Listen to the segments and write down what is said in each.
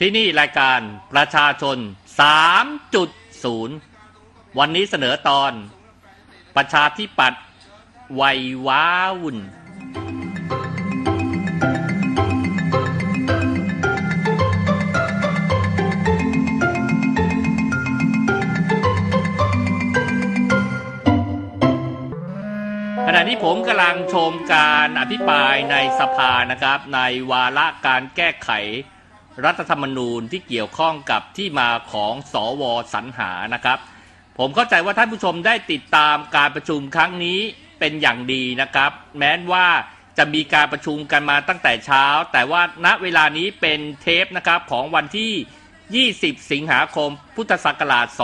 ที่นี่รายการประชาชน 3.0 วันนี้เสนอตอน ประชาธิปัตย์วัยว้าวุ่น ขณะนี้ผมกำลังชมการอภิปรายในสภานะครับ ในวาระการแก้ไข รัฐธรรมนูญที่เกี่ยวข้องกับที่มาของสอวสรรหานะครับ ผมเข้าใจว่าท่านผู้ชมได้ติดตามการประชุมครั้งนี้เป็นอย่างดีนะครับ แม้ว่าจะมีการประชุมกันมาตั้งแต่เช้า แต่ว่าณเวลานี้เป็นเทปนะครับของวันที่ 20 สิงหาคม พุทธศักราช 2556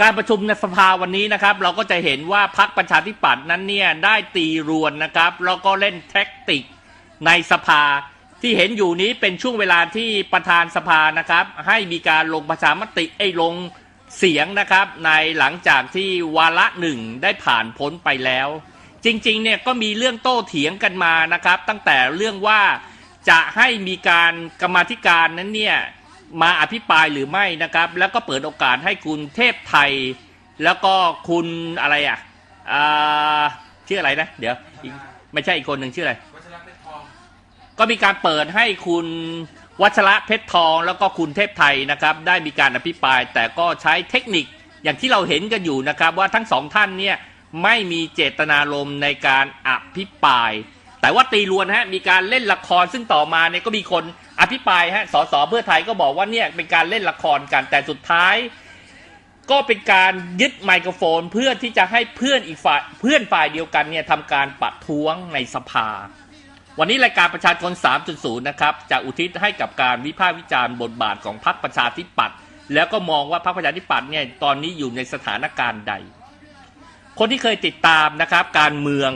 การประชุมในสภาวันนี้นะครับ เราก็จะเห็นว่าพรรคประชาธิปัตย์นั้นเนี่ยได้ตีรวนนะครับ แล้วก็เล่นแท็กติก ในสภาที่เห็นอยู่นี้เป็นช่วงเวลาที่ประธานสภานะครับ ให้มีการลงประชามติไอ้ลงเสียงนะครับ ในหลังจากที่วาระหนึ่งได้ผ่านพ้นไปแล้ว จริงๆเนี่ยก็มีเรื่องโต้เถียงกันมานะครับ ตั้งแต่เรื่องว่าจะให้มีการกรรมธิการนั้นเนี่ยมาอภิปรายหรือไม่นะครับ แล้วก็เปิดโอกาสให้คุณเทพไทย แล้วก็คุณอะไรอะอ่าชื่ออะไรนะ เดี๋ยวไม่ใช่อีกคนหนึ่งชื่ออะไร ก็มีการเปิดให้คุณวัชระเพชรทองแล้วก็คุณเทพไทยนะครับได้มีการอภิปราย แต่ก็ใช้เทคนิคอย่างที่เราเห็นกันอยู่นะครับ ว่าทั้งสองท่านเนี่ยไม่มีเจตนารมณ์ในการอภิปราย แต่ว่าตีรวนฮะมีการเล่นละครซึ่งต่อมาเนี่ยก็มีคนอภิปรายฮะสสเพื่อไทยก็บอกว่าเนี่ยเป็นการเล่นละครกันแต่สุดท้าย ก็เป็นการยึดไมโครโฟนเพื่อที่จะให้เพื่อนอีกฝ่ายเพื่อนฝ่ายเดียวกันเนี่ยทำการปะท้วงในสภา วันนี้รายการประชาชน 3.0 นะครับจะอุทิศให้กับการวิพากษ์วิจารณ์บทบาทของพรรคประชาธิปัตย์แล้วก็มองว่าพรรคประชาธิปัตย์เนี่ยตอนนี้อยู่ในสถานการณ์ใด คนที่เคยติดตามนะครับการเมือง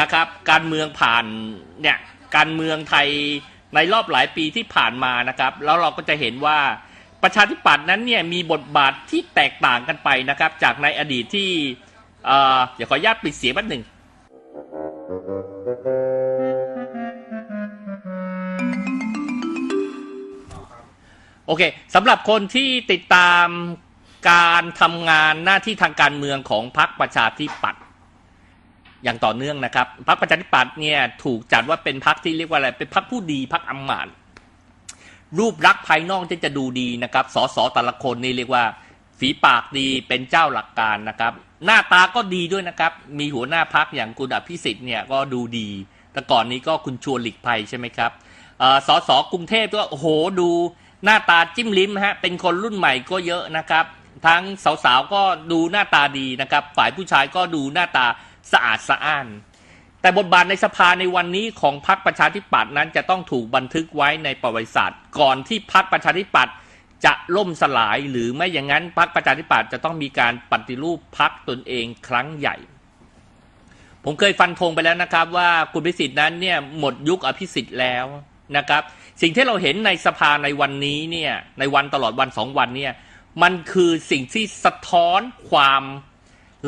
นะครับการเมืองผ่านเนี่ยการเมืองไทยในรอบหลายปีที่ผ่านมานะครับ แล้วเราก็จะเห็นว่าประชาธิปัตย์นั้นเนี่ยมีบทบาทที่แตกต่างกันไปนะครับ จากในอดีตที่เอ่อเดี๋ยวขออนุญาตปิดเสียงแป๊บหนึ่ง โอเคสำหรับคนที่ติดตามการทำงานหน้าที่ทางการเมืองของพรรคประชาธิปัตย์อย่างต่อเนื่องนะครับพรรคประชาธิปัตย์เนี่ยถูกจัดว่าเป็นพรรคที่เรียกว่าอะไรเป็นพรรคผู้ดีพรรคอำมาตย์รูปลักษณ์ภายนอกที่จะดูดีนะครับสสแต่ละคนนี่เรียกว่าฝีปากดีเป็นเจ้าหลักการนะครับ หน้าตาก็ดีด้วยนะครับ มีหัวหน้าพักอย่างคุณอภิสิทธิ์เนี่ยก็ดูดี แต่ก่อนนี้ก็คุณชวนหลีกภัยใช่ไหมครับอ่อสสกรุงเทพก็โอ้โหดู หน้าตาจิ้มลิ้มฮะเป็นคนรุ่นใหม่ก็เยอะนะครับ ทั้งสาวๆก็ดูหน้าตาดีนะครับ ฝ่ายผู้ชายก็ดูหน้าตาสะอาดสะอ้าน แต่บทบาทในสภาในวันนี้ของพรรคประชาธิปัตย์นั้นจะต้องถูกบันทึกไว้ในประวัติศาสตร์ ก่อนที่พรรคประชาธิปัตย์จะล่มสลายหรือไม่อย่างนั้นพรรคประชาธิปัตย์จะต้องมีการปฏิรูปพรรคตนเองครั้งใหญ่ ผมเคยฟันธงไปแล้วนะครับว่าคุณพิสิทธิ์นั้นเนี่ยหมดยุคอภิสิทธิ์แล้ว นะครับ สิ่งที่เราเห็นในสภาในวันนี้เนี่ยในวันตลอดวันสองวันเนี่ยมันคือสิ่งที่สะท้อนความ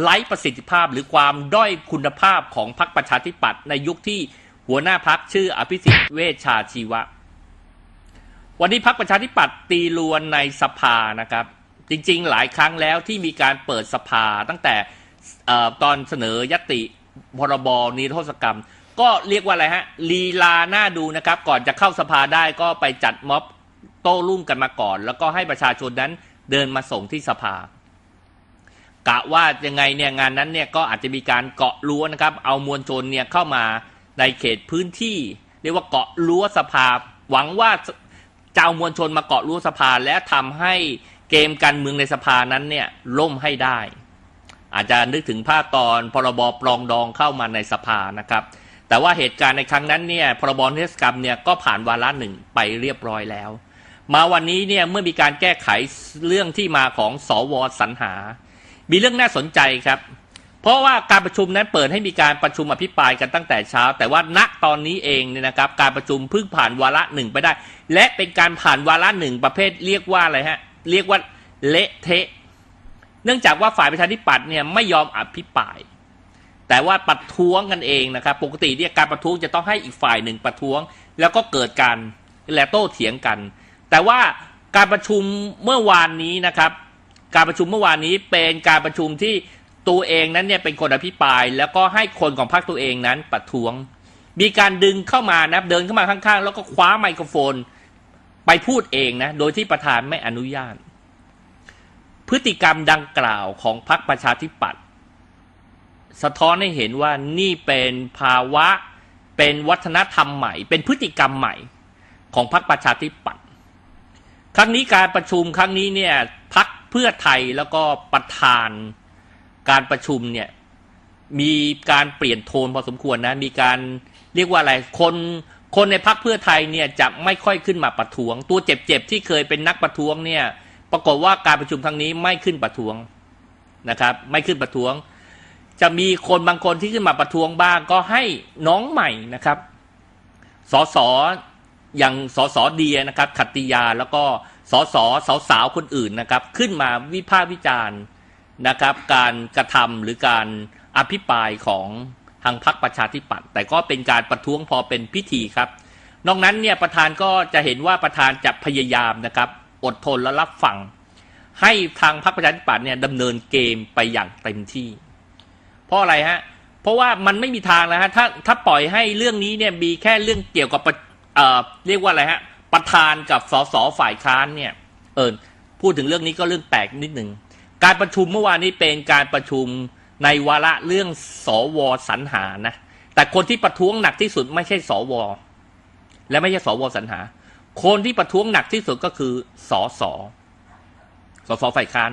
ไร้ประสิทธิภาพหรือความด้อยคุณภาพของพรรคประชาธิปัตย์ในยุคที่หัวหน้าพรรคชื่ออภิสิทธิ์เวชชาชีวะ วันนี้พรรคประชาธิปัตย์ตีลวนในสภานะครับ จริงๆ หลายครั้งแล้วที่มีการเปิดสภาตั้งแต่อตอนเสนอยติพรบนิรโทษกรรม ก็เรียกว่าอะไรฮะลีลาหน้าดูนะครับ ก่อนจะเข้าสภาได้ก็ไปจัดม็อบโต้รุ่งกันมาก่อน แล้วก็ให้ประชาชนนั้นเดินมาส่งที่สภากะว่ายังไงเนี่ยงานนั้นเนี่ยก็อาจจะมีการเกาะรั้วนะครับ เอามวลชนเนี่ยเข้ามาในเขตพื้นที่ เรียกว่าเกาะรั้วสภา หวังว่าจะเอามวลชนมาเกาะรั้วสภาและทำให้เกมการเมืองในสภานั้นเนี่ยล่มให้ได้ อาจจะนึกถึงภาพตอนพรบปรองดองเข้ามาในสภานะครับ แต่ว่าเหตุการณ์ในครั้งนั้นเนี่ยพรบนิรโทษกรรมเนี่ยก็ผ่านวาระหนึ่งไปเรียบร้อยแล้ว มาวันนี้เนี่ยเมื่อมีการแก้ไขเรื่องที่มาของสวสรรหา มีเรื่องน่าสนใจครับ เพราะว่าการประชุมนั้นเปิดให้มีการประชุมอภิปรายกันตั้งแต่เช้า แต่ว่าณตอนนี้เองเนี่ยนะครับ การประชุมเพิ่งผ่านวาระหนึ่งไปได้ และเป็นการผ่านวาระหนึ่งประเภทเรียกว่าอะไรฮะเรียกว่าเละเทะ เนื่องจากว่าฝ่ายประชาธิปัตย์เนี่ยไม่ยอมอภิปราย แต่ว่าประท้วงกันเองนะครับ ปกติเนี่ยการประท้วงจะต้องให้อีกฝ่ายหนึ่งประท้วง แล้วก็เกิดการแลโต้เถียงกัน แต่ว่าการประชุมเมื่อวานนี้นะครับ การประชุมเมื่อวานนี้เป็นการประชุมที่ตัวเองนั้นเนี่ยเป็นคนอภิปราย แล้วก็ให้คนของพรรคตัวเองนั้นประท้วง มีการดึงเข้ามานะเดินเข้ามาข้างๆ แล้วก็คว้าไมโครโฟน ไปพูดเองนะโดยที่ประธานไม่อนุญาต พฤติกรรมดังกล่าวของพรรคประชาธิปัตย์ สะท้อนให้เห็นว่านี่เป็นภาวะเป็นวัฒนธรรมใหม่ เป็นพฤติกรรมใหม่ของพรรคประชาธิปัตย์ครั้งนี้การประชุมครั้งนี้เนี่ยพรรคเพื่อไทยแล้วก็ประธานการประชุมเนี่ยมีการเปลี่ยนโทนพอสมควรนะ มีการเรียกว่าอะไรคนคนในพรรคเพื่อไทยเนี่ยจะไม่ค่อยขึ้นมาประท้วง ตัวเจ็บๆที่เคยเป็นนักประท้วงเนี่ยปรากฏว่าการประชุมครั้งนี้ไม่ขึ้นประท้วงนะครับ ไม่ขึ้นประท้วง จะมีคนบางคนที่ขึ้นมาประท้วงบ้างก็ให้น้องใหม่นะครับสสอย่างสสเดียนะครับขัตติยาแล้วก็สสสาวๆคนอื่นนะครับ ขึ้นมาวิพากษ์วิจารณ์นะครับ การกระทำหรือการอภิปรายของทางพรรคประชาธิปัตย์แต่ก็เป็นการประท้วงพอเป็นพิธีครับ นอกนั้นเนี่ยประธานก็จะเห็นว่าประธานจะพยายามนะครับ อดทนและรับฟัง ให้ทางพรรคประชาธิปัตย์เนี่ยดำเนินเกมไปอย่างเต็มที่ เพราะอะไรฮะ เพราะว่ามันไม่มีทางแล้วฮะถ้าถ้าปล่อยให้เรื่องนี้เนี่ยมีแค่เรื่องเกี่ยวกับเอ่อเรียกว่าอะไรฮะประธานกับสสฝ่ายค้านเนี่ย เออพูดถึงเรื่องนี้ก็เรื่องแปลกนิดหนึ่งการประชุมเมื่อวานนี้เป็นการประชุมในวาระเรื่องสวสรรหานะแต่คนที่ประท้วงหนักที่สุดไม่ใช่สวและไม่ใช่สวสรรหา คนที่ประท้วงหนักที่สุดก็คือสสสสฝ่ายค้าน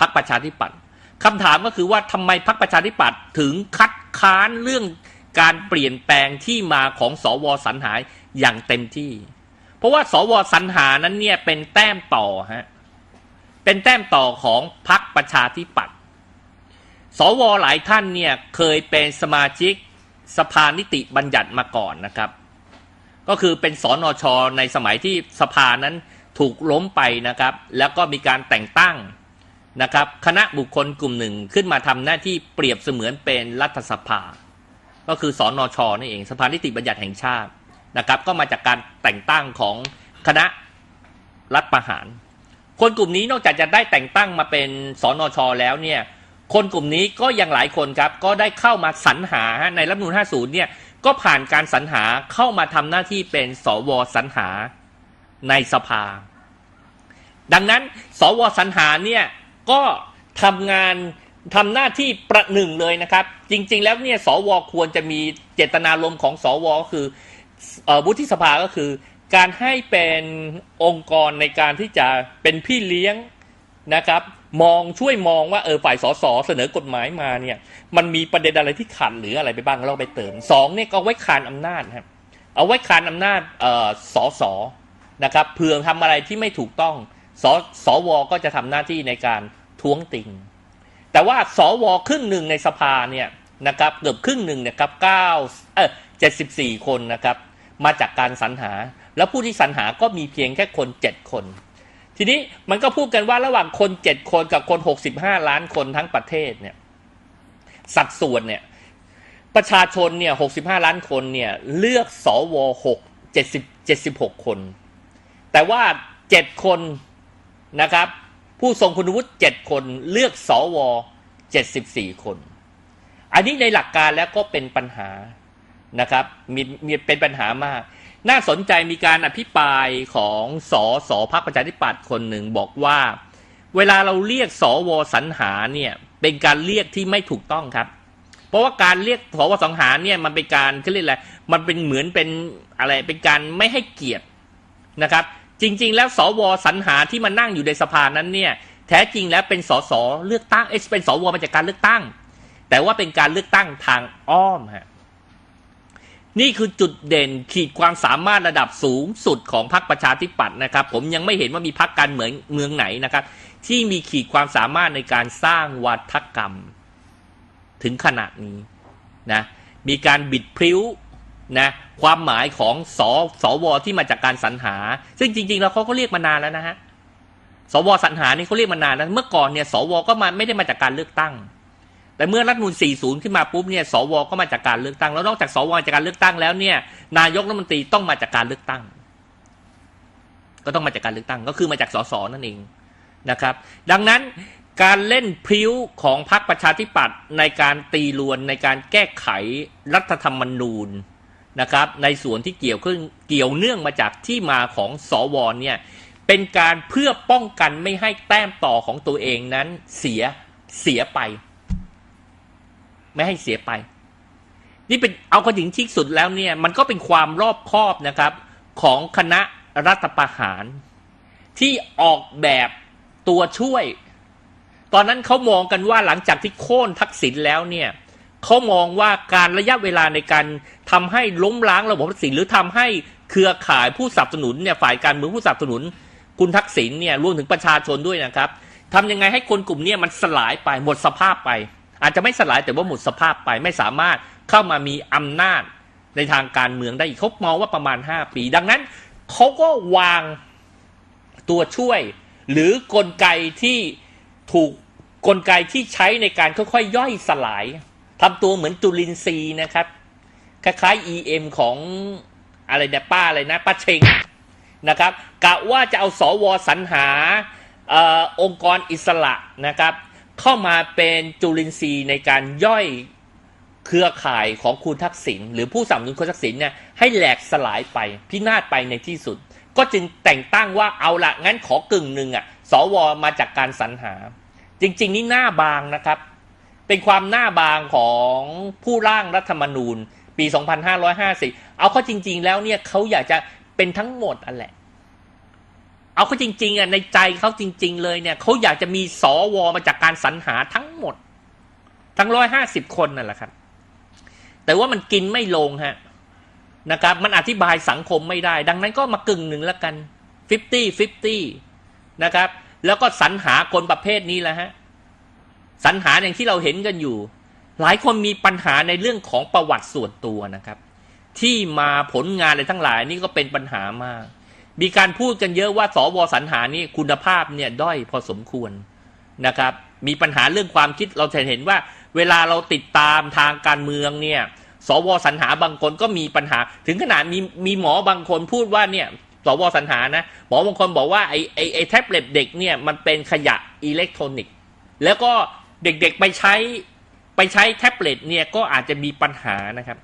พรรคประชาธิปัตย์ คำถามก็คือว่าทำไมพรรคประชาธิปัตย์ถึงคัดค้านเรื่องการเปลี่ยนแปลงที่มาของสวสรรหาอย่างเต็มที่ เพราะว่าสวสรรหานั้นเนี่ยเป็นแต้มต่อฮะเป็นแต้มต่อของพรรคประชาธิปัตย์สวหลายท่านเนี่ยเคยเป็นสมาชิกสภานิติบัญญัติมาก่อนนะครับ ก็คือเป็นสอนอชอในสมัยที่สภานั้นถูกล้มไปนะครับ แล้วก็มีการแต่งตั้ง นะครับคณะบุคคลกลุ่มหนึ่งขึ้นมาทำหน้าที่เปรียบเสมือนเป็นรัฐสภา ก็คือสอนอชอนั่นเองสภานิติบัญญัติแห่งชาตินะครับ ก็มาจากการแต่งตั้งของคณะรัฐประหาร คนกลุ่มนี้นอกจากจะได้แต่งตั้งมาเป็นสอนอชอแล้วเนี่ยคนกลุ่มนี้ก็ยังหลายคนครับก็ได้เข้ามาสรรหาในรัฐมนูล50เนี่ยก็ผ่านการสรรหาเข้ามาทำหน้าที่เป็นสวสรรหาในสภา ดังนั้น สวสรรหาเนี่ย ก็ทำงานทำหน้าที่ประหนึ่งเลยนะครับ จริง ๆ แล้วเนี่ยสวควรจะมีเจตนารมณ์ของสวก็คือวุฒิสภาก็คือ การให้เป็นองค์กรในการที่จะเป็นพี่เลี้ยงนะครับมองช่วยมองว่าเออฝ่ายสสเสนอกฎหมายมาเนี่ยมันมีประเด็นอะไรที่ขัดหรืออะไรไปบ้างเราไปเติมสองเนี่ยก็ไว้คานอำนาจครับเอาไว้คานอำนาจเออสสนะครับเผื่อทำอะไรที่ไม่ถูกต้อง สสวก็จะทำหน้าที่ในการท้วงติง แต่ว่าสวครึ่งหนึ่งในสภาเนี่ยนะครับเกือบครึ่งหนึ่งเนี่ยครับเก้าเออเจ็ดสิบสี่คนนะครับ มาจากการสรรหา แล้วผู้ที่สรรหาก็มีเพียงแค่คนเจ็ดคน ทีนี้มันก็พูดกันว่าระหว่างคนเจ็ดคนกับคนหกสิบห้าล้านคนทั้งประเทศเนี่ยสัดส่วนเนี่ยประชาชนเนี่ยหกสิบห้าล้านคนเนี่ยเลือกสวหกเจ็ดสิบเจ็ดสิบหกคน แต่ว่าเจ็ดคน นะครับ ผู้ทรงคุณวุฒิเจ็ดคนเลือกสวเจ็ดสิบสี่คน อันนี้ในหลักการแล้วก็เป็นปัญหานะครับมีมีเป็นปัญหามาก น่าสนใจมีการอภิปรายของสอสอพรรคประชาธิปัตย์คนหนึ่งบอกว่า เวลาเราเรียกสวสรรหาเนี่ยเป็นการเรียกที่ไม่ถูกต้องครับ เพราะว่าการเรียกสวสังหาเนี่ยมันเป็นการเขาเรียกอะไรมันเป็นเหมือนเป็นอะไรเป็นการไม่ให้เกียรตินะครับ จริง ๆ แล้วสวสรรหาที่มานั่งอยู่ในสภานั้นเนี่ยแท้จริงแล้วเป็นสสเลือกตั้งเอ้เป็นสวมาจากการเลือกตั้ง แต่ว่าเป็นการเลือกตั้งทางอ้อมฮะนี่คือจุดเด่นขีดความสามารถระดับสูงสุดของพรรคประชาธิปัตย์นะครับ ผมยังไม่เห็นว่ามีพรรคการเมืองเมืองไหนนะครับ ที่มีขีดความสามารถในการสร้างวัฒกรรม ถึงขนาดนี้นะมีการบิดพริ้ว นะความหมายของสสวที่มาจากการสรรหา ซึ่งจริง ๆ แล้วเขาก็เรียกมานานแล้วนะฮะสวสรรหานี่เขาเรียกมานานแล้วเมื่อก่อนเนี่ยสวก็มาไม่ได้มาจากการเลือกตั้ง แต่เมื่อรัฐมนูล40 ขึ้นมาปุ๊บเนี่ยสวก็มาจากการเลือกตั้ง แล้วนอกจากสวจากการเลือกตั้งแล้วเนี่ย นายกรัฐมนตรีต้องมาจากการเลือกตั้ง ก็ต้องมาจากการเลือกตั้ง ก็คือมาจากสสนั่นเองนะครับ ดังนั้นการเล่นพริ้วของพรรคประชาธิปัตย์ในการตีลวนในการแก้ไขรัฐธรรมนูญ นะครับ ในส่วนที่เกี่ยวขึ้นเกี่ยวเนื่องมาจากที่มาของสวเนี่ยเป็นการเพื่อป้องกันไม่ให้แต้มต่อของตัวเองนั้นเสียเสียไป ไม่ให้เสียไป นี่เป็นเอาก็ถึงที่สุดแล้วเนี่ยมันก็เป็นความรอบคอบนะครับของคณะรัฐประหาร ที่ออกแบบตัวช่วย ตอนนั้นเขามองกันว่าหลังจากที่โค่นทักษิณแล้วเนี่ย เขามองว่าการระยะเวลาในการทำให้ล้มล้างระบบทักษิณหรือทำให้เครือข่ายผู้สนับสนุนเนี่ยฝ่ายการเมืองผู้สนับสนุน คุณทักษิณเนี่ยรวมถึงประชาชนด้วยนะครับทำยังไงให้คนกลุ่มนี้มันสลายไปหมดสภาพไป อาจจะไม่สลายแต่ว่าหมดสภาพไปไม่สามารถเข้ามามีอำนาจในทางการเมืองได้อีกเขามองว่าประมาณ 5 ปี ดังนั้นเขาก็วางตัวช่วย หรือกลไกที่ถูกกลไกที่ใช้ในการค่อยๆย่อยสลาย ทำตัวเหมือนจุลินทรีย์นะครับ คล้ายๆ EM ของอะไรเนี่ยป้าอะไรนะป้าเชงนะครับกะว่าจะเอาสวสรรหาออองค์กรอิสระนะครับ เข้ามาเป็นจุลินทรีย์ในการย่อยเครือข่ายของคุณทักษิณหรือผู้สนับสนุนคุณทักษิณเนี่ยให้แหลกสลายไปพินาศไปในที่สุด ก็จึงแต่งตั้งว่าเอาละงั้นขอกึ่งหนึ่งอะสวมาจากการสรรหา จริง ๆ นี่หน้าบางนะครับ เป็นความหน้าบางของผู้ร่างรัฐธรรมนูญ ปี 2550 เอาเข้าจริง ๆ แล้วเนี่ยเขาอยากจะเป็นทั้งหมดอันแหละ เอาเข้าจริง ๆอะในใจเขาจริง ๆ เลยเนี่ยเขาอยากจะมีสวมาจากการสรรหาทั้งหมด ทั้ง 150 คนนั่นแหละครับ แต่ว่ามันกินไม่ลงฮะนะครับ มันอธิบายสังคมไม่ได้ ดังนั้นก็มากึ่งหนึ่งแล้วกัน 50 50 นะครับ แล้วก็สรรหาคนประเภทนี้แหละฮะ สรรหาอย่างที่เราเห็นกันอยู่ หลายคนมีปัญหาในเรื่องของประวัติส่วนตัวนะครับ ที่มาผลงานอะไรทั้งหลายนี่ก็เป็นปัญหามาก มีการพูดกันเยอะว่าสวสรรหานี่คุณภาพเนี่ยด้อยพอสมควรนะครับ มีปัญหาเรื่องความคิดเราจะเห็นว่า เวลาเราติดตามทางการเมืองเนี่ยสวสรรหาบางคนก็มีปัญหา ถึงขนาดมีมีหมอบางคนพูดว่าเนี่ยสวสรรหานะหมอบางคนบอกว่าไอไอไอแท็บเล็ตเด็กเนี่ยมันเป็นขยะอิเล็กทรอนิกส์แล้วก็ เด็กๆไปใช้ไปใช้แท็บเล็ตเนี่ยก็อาจจะมีปัญหานะครับ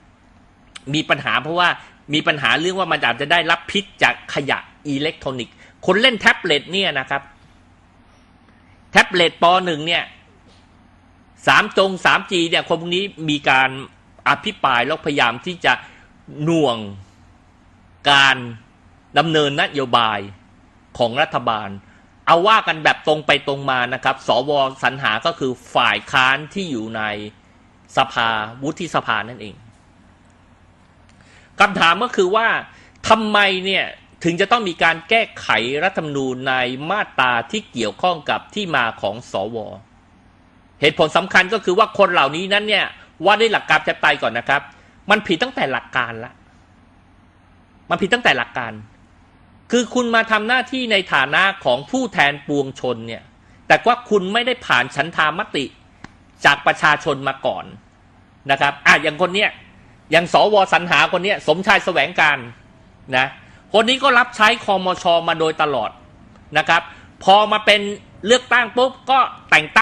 มีปัญหาเพราะว่ามีปัญหาเรื่องว่ามันอาจจะได้รับพิษจากขยะอิเล็กทรอนิกส์ คนเล่นแท็บเล็ตเนี่ยนะครับ แท็บเล็ตปหนึ่งเนี่ยสามจงสามจีเนี่ยคนพวกนี้มีการอภิปรายแล้วพยายามที่จะหน่วงการดำเนินนโยบายของรัฐบาล เอาว่ากันแบบตรงไปตรงมานะครับ สวสรรหาก็คือฝ่ายค้านที่อยู่ในสภาวุฒิสภานั่นเองคำถามก็คือว่าทำไมเนี่ยถึงจะต้องมีการแก้ไขรัฐธรรมนูญในมาตราที่เกี่ยวข้องกับที่มาของสว เหตุผลสำคัญก็คือว่าคนเหล่านี้นั้นเนี่ยว่าด้วยหลักการประชาธิปไตยก่อนนะครับ มันผิดตั้งแต่หลักการละ มันผิดตั้งแต่หลักการ คือคุณมาทำหน้าที่ในฐานะของผู้แทนปวงชนเนี่ย แต่ว่าคุณไม่ได้ผ่านฉันทามติจากประชาชนมาก่อนนะครับอะอย่างคนเนี้ยอย่างสวสรรหาคนเนี้ยสมชายแสวงการนะคนนี้ก็รับใช้คอมชมาโดยตลอดนะครับ พอมาเป็นเลือกตั้งปุ๊บก็แต่งตั้ง